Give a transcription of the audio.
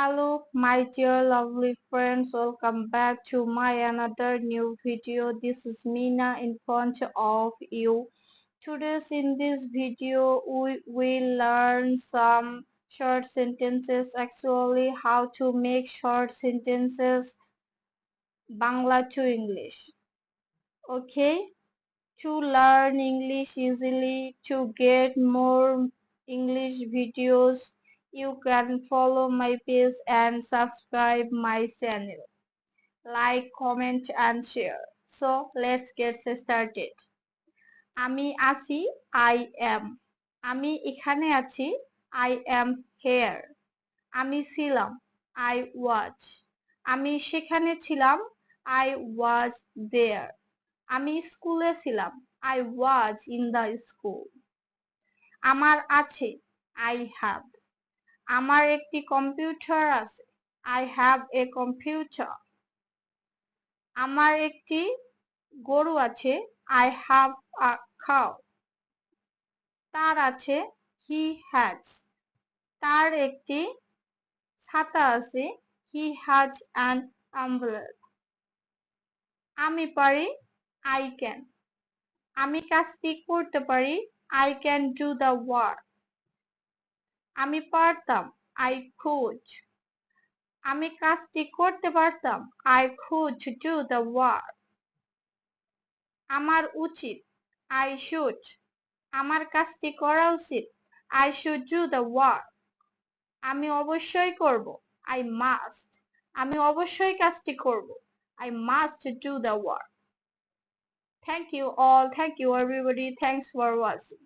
Hello, my dear lovely friends. Welcome back to my another new video. This is Mina in front of you. Today's in this video, we will learn some short sentences. Actually, how to make short sentences Bangla to English. Okay, to learn English easily, to get more English videos you can follow my page and subscribe my channel. Like, comment and share. So let's get started. আমি আছি I am. আমি এখানে আছি I am here. আমি ছিলাম I was. আমি সেখানে ছিলাম I was there. আমি স্কুলে ছিলাম I was in the school. আমার আছে I have. আমার একটি কম্পিউটার আছে। আই হ্যাভ এ কম্পিউটার আমার একটি গরু আছে। আই হ্যাভ আ খাও তার আছে হি হ্যাজ তার একটি ছাতা আছে। হি হ্যাজ অ্যান আমব্রেলা আমি পারি আই ক্যান আমি কাজটি করতে পারি I can do the work আমি পারতাম আই কুড আমি কাজটি করতে পারতাম I could do the work আমার উচিত আই শুড আমার কাজটি করা উচিত I should do the work আমি অবশ্যই করব আই মাস্ট আমি অবশ্যই কাজটি করব I must do the work thank you all thank you everybody thanks for watching